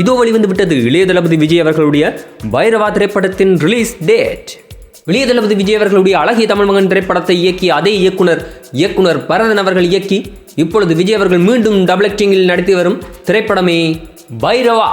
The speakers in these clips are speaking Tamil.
இதோ வெளிவந்து விட்டது இளைய தளபதி விஜய் அவர்களுடைய பைரவா திரைப்படத்தின் ரிலீஸ் டேட் இளைய தளபதி விஜய் அவர்களுடைய அழகிய தமிழ் மகன் திரைப்படத்தை இயக்கிய அதே இயக்குனர் இயக்குனர் பரதன் அவர்கள் இயக்கி இப்பொழுது விஜய் அவர்கள் மீண்டும் டபுள் ஆக்டிங்கில் நடித்து வரும் திரைப்படமே பைரவா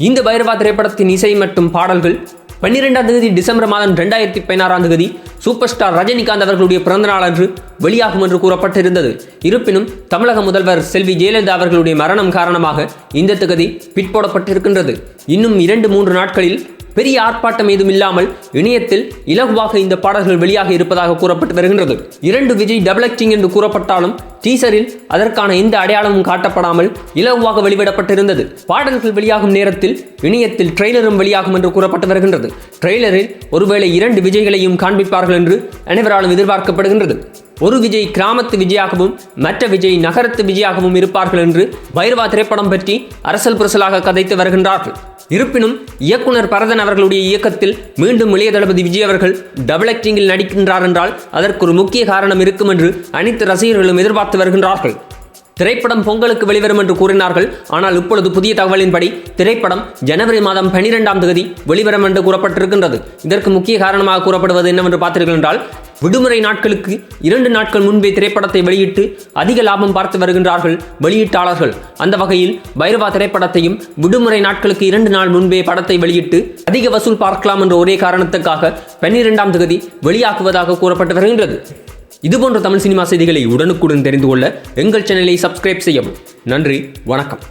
இந்த பைரவா திரைப்படத்தின் இசை மற்றும் பாடல்கள் பன்னிரெண்டாம் தேதி டிசம்பர் மாதம் ரெண்டாயிரத்தி பதினாறாம் தேதி சூப்பர் ஸ்டார் ரஜினிகாந்த் அவர்களுடைய பிறந்தநாள் அன்று வெளியாகும் என்று கூறப்பட்டிருந்தது. இருப்பினும் தமிழக முதல்வர் செல்வி ஜெயலலிதா அவர்களுடைய மரணம் காரணமாக இந்த தொகுதி பிற்போடப்பட்டிருக்கின்றது. இன்னும் இரண்டு மூன்று நாட்களில் பெரிய ஆர்ப்பாட்டம் ஏதும் இல்லாமல் இணையத்தில் இலகுவாக இந்த பாடல்கள் வெளியாக இருப்பதாக கூறப்பட்டு வருகின்றது. இரண்டு விஜய் டபுள் ஆக்டிங் என்று கூறப்பட்டாலும் டீசரில் அதற்கான எந்த அடையாளமும் காட்டப்படாமல் இலகுவாக வெளிவிடப்பட்டிருந்தது. பாடல்கள் வெளியாகும் நேரத்தில் இணையத்தில் ட்ரெய்லரும் வெளியாகும் என்று கூறப்பட்டு வருகின்றது. ட்ரெய்லரில் ஒருவேளை இரண்டு விஜய்களையும் காண்பிப்பார்கள் என்று அனைவராலும் எதிர்பார்க்கப்படுகின்றது. ஒரு விஜய் கிராமத்து விஜயாகவும் மற்ற விஜய் நகரத்து விஜயாகவும் இருப்பார்கள் என்று பைரவா திரைப்படம் பற்றி அரசல் புரசலாக கதைத்து வருகின்றார்கள். இருப்பினும் இயக்குனர் பரதன் அவர்களுடைய இயக்கத்தில் மீண்டும் இளைய தளபதி விஜய் அவர்கள் டபுள் ஆக்டிங்கில் நடிக்கின்றார் என்றால் அதற்கு ஒரு முக்கிய காரணம் இருக்கும் என்று அனைத்து ரசிகர்களும் எதிர்பார்த்து வருகின்றார்கள். திரைப்படம் பொங்கலுக்கு வெளிவரும் என்று கூறினார்கள். ஆனால் இப்பொழுது புதிய தகவலின்படி திரைப்படம் ஜனவரி மாதம் பனிரெண்டாம் தேதி வெளிவரும் என்று கூறப்பட்டிருக்கின்றது. இதற்கு முக்கிய காரணமாக கூறப்படுவது என்னவென்று பார்த்தீர்கள் என்றால் விடுமுறை நாட்களுக்கு இரண்டு நாட்கள் முன்பே திரைப்படத்தை வெளியிட்டு அதிக லாபம் பார்த்து வருகின்றார்கள் வெளியீட்டாளர்கள். அந்த வகையில் பைரவா திரைப்படத்தையும் விடுமுறை நாட்களுக்கு இரண்டு நாள் முன்பே படத்தை வெளியிட்டு அதிக வசூல் பார்க்கலாம் என்ற ஒரே காரணத்துக்காக பன்னிரெண்டாம் தேதி வெளியாக்குவதாக கூறப்பட்டு வருகின்றது. இதுபோன்ற தமிழ் சினிமா செய்திகளை உடனுக்குடன் தெரிந்து கொள்ள எங்கள் சேனலை சப்ஸ்கிரைப் செய்யவும். நன்றி வணக்கம்.